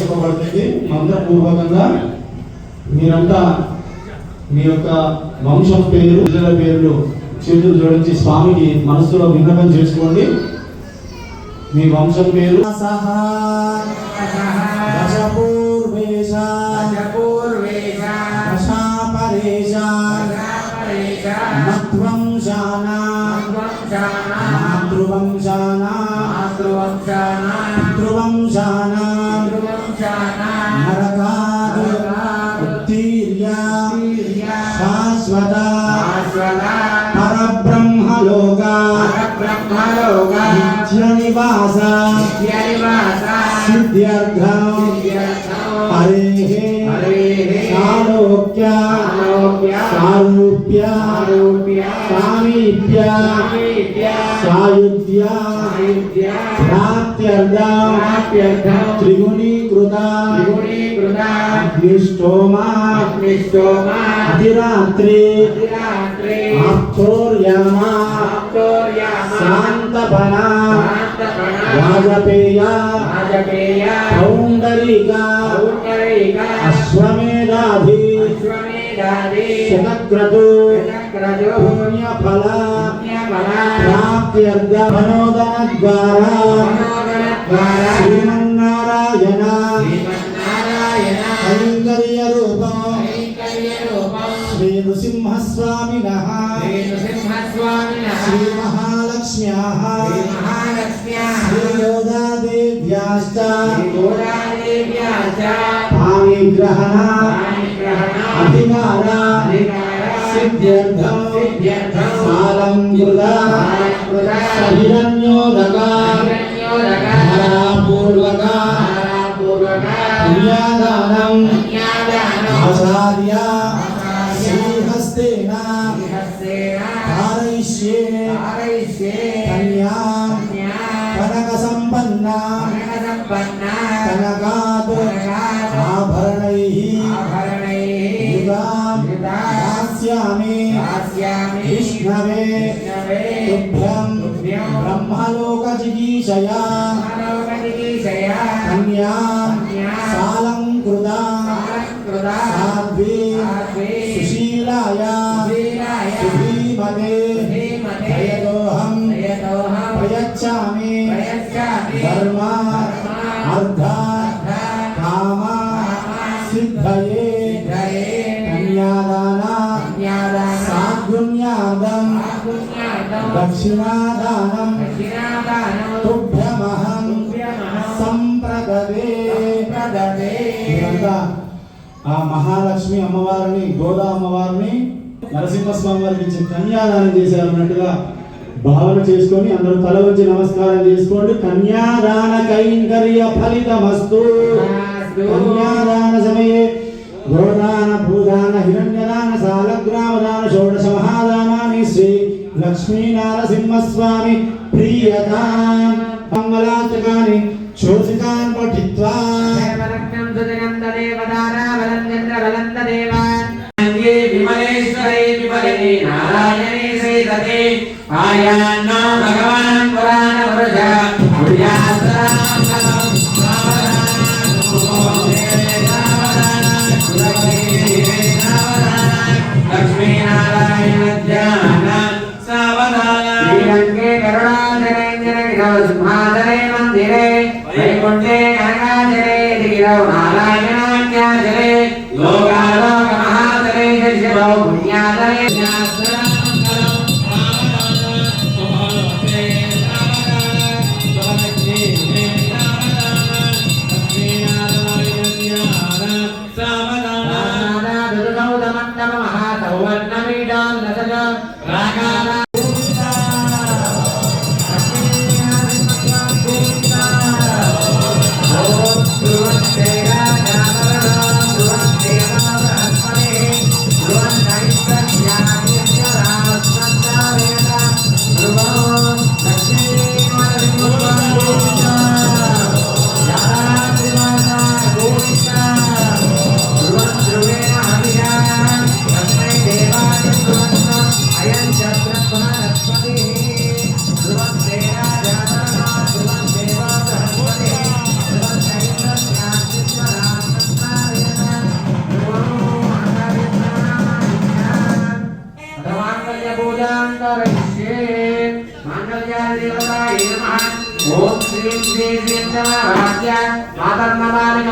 చెప్పబడుతుంది. మంత్రపూర్వకంగా మీరంతా మీ యొక్క వంశం పేరు ప్రజల పేర్లు చేతులు జోడించి స్వామికి మనసులో విన్నపం చేసుకోండి. మీ వంశం పేరు సహా मध्वंशाना मातृवंशाना पितृवंशाना नरकात् उत्तीर्य शाश्वता परब्रह्मलोका नित्यनिवासा सारूप సారూప్య సామీప్య సాయుధ్య ప్రాప్త్యర్థం త్రిగుణీకృత అగ్నిష్టోమా అధిరాత్రి ఆప్తోర్యామ శాంతపణ వాజపేయ పౌండరీక అశ్వమేధాధి శతక్రతు పుణ్యఫల ప్రాప్త్యర్థ మనోదన ద్వారా శ్రీమన్నారాయణ కైంకర్య రూపం శ్రీ నృసింహస్వామిన శ్రీ మహాలక్ష్మ్యా శ్రీయోదాదేవ్యాశ్చ సిద్ధ్యర్థం సాలంకృత సహిరణ్యోదక ధారాపూర్వక పుణ్యాదానం ఆచార్య శ్రీహస్తేన ధారయిష్యే కన్యా కనక సంపన్న కనకాత్ ఆభరణైః దాస్యామి విష్ణవే తుభ్యం బ్రహ్మలోక జిగీషయా కన్యా సాలంకృత సాధ్వీ సుశీలాయ సుధీమతే దయదోహం ప్రయచ్చామి ధర్మ దక్షిణాదానం తుభ్యమహం సంప్రదదే. ఆ మహాలక్ష్మి అమ్మవారిని గోదా అమ్మవారిని నరసింహస్వామి వారికి ఇచ్చి కన్యాదానం చేశారు అన్నట్టుగా భావన చేసుకొని అందరూ తల వచ్చి నమస్కారం చేసుకోండి. కన్యాదాన కైంకర్య ఫలితమస్తు. కన్యాదాన లక్ష్మీ నరసింహస్వామి ప్రియతాం మంగళాచకాని చోసితాన్ పఠిత్వా. విమలేశ్వరే విమలే నారాయణే శ్రీదతే ఆయాన్నో భగవాన్ పురాణ పురుష లక్ష్మీ కనకాచరే దిగిరౌ నారాయణాన్యాచరే లోకాలోక మహాచరే శివౌ పుణ్యాచరే రాగాల కరిష్యే మంగళదేవతాయ నమః ఓం శ్రీ శ్రీ శ్రీ మాతర్నమాలి